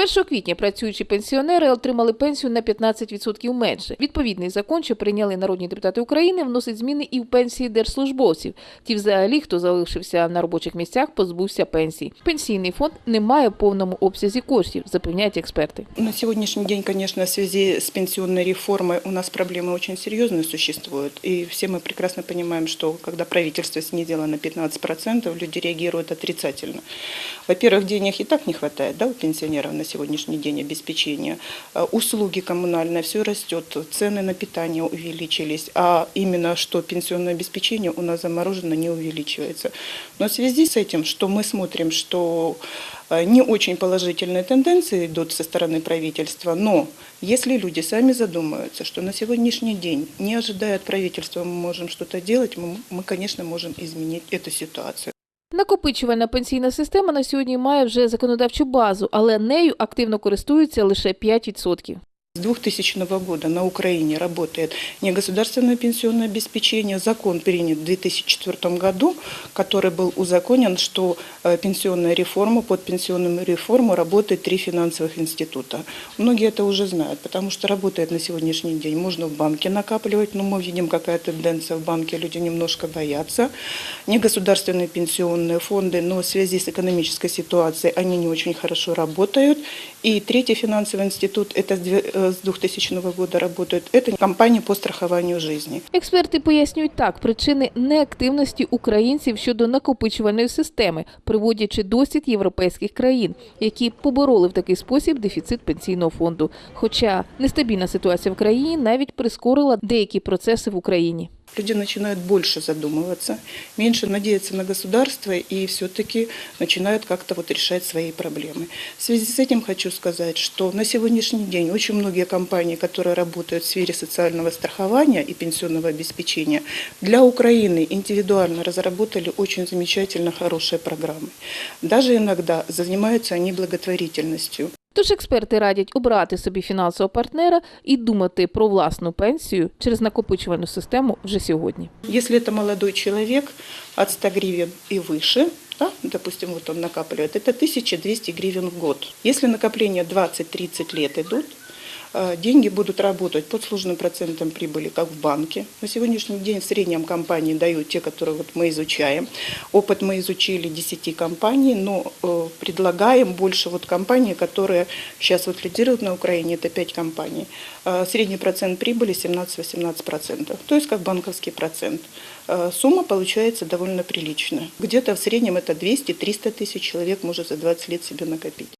1 квітня працюючі пенсіонери отримали пенсію на 15% менше. Відповідний закон, що прийняли народні депутати України, вносить зміни і в пенсії держслужбовців. Ті, взагалі, хто залишився на робочих місцях, позбувся пенсії. Пенсійний фонд не має в повному обсязі коштів, запевняють експерти. На сегодняшний день, конечно, в связи с пенсионной реформой у нас проблемы очень серьезные существуют. И все мы прекрасно понимаем, что когда правительство снизило на 15%, люди реагируют отрицательно. Во-первых, денег и так не хватает да, у пенсионеров на сегодняшний день обеспечения. А Услуги коммунальные, все растет, цены на питание увеличились, а именно что пенсионное обеспечение у нас заморожено не увеличивается. Но в связи с этим, что мы смотрим, что э, не очень положительные тенденции идут со стороны правительства, но если люди сами задумаются, что на сегодняшний день, не ожидая от правительства, мы можем что-то делать, мы, мы, конечно, можем изменить эту ситуацию. Накопичувальна пенсійна система на сьогодні має вже законодавчу базу, але нею активно користуються лише 5%. С 2000 года на Украине работает негосударственное пенсионное обеспечение. Закон принят в 2004 году, который был узаконен, что э, пенсионная реформа, под пенсионную реформу работает три финансовых института. Многие это уже знают, потому что работает на сегодняшний день. Можно в банке накапливать, но мы видим, какая тенденция в банке, люди немножко боятся. Негосударственные пенсионные фонды, но в связи с экономической ситуацией они не очень хорошо работают. И третий финансовый институт, это с две- э, с 2000 года работает, это компания по страхованию жизни. Експерти пояснюють так причини неактивності українців щодо накопичувальної системи, приводячи досвід європейських країн, які побороли в такий спосіб дефіцит пенсійного фонду. Хоча нестабільна ситуація в країні навіть прискорила деякі процеси в Україні. Люди начинают больше задумываться, меньше надеяться на государство и все-таки начинают как-то вот решать свои проблемы. В связи с этим хочу сказать, что на сегодняшний день очень многие компании, которые работают в сфере социального страхования и пенсионного обеспечения, для Украины индивидуально разработали очень замечательно хорошие программы. Даже иногда занимаются они благотворительностью. Тож експерти радять обрати собі фінансового партнера і думати про власну пенсію через накопичувальну систему вже сьогодні. Если это молодой человек от 100 гривен и выше, да, допустим, вот он накапливает, это 1200 гривен в год. Если накопления 20-30 лет идут, э, деньги будут работать под сложным процентом прибыли, как в банке. На сегодняшний день в среднем компании дают те, которые вот мы изучаем. Опыт мы изучили 10 компаний, но э, предлагаем больше вот компаний, которые сейчас вот лидируют на Украине, это 5 компаний. Э, Средний процент прибыли 17-18%, то есть как банковский процент. Э, Сумма получается довольно приличная. Где-то в среднем это 200-300 тысяч человек может за 20 лет себе накопить.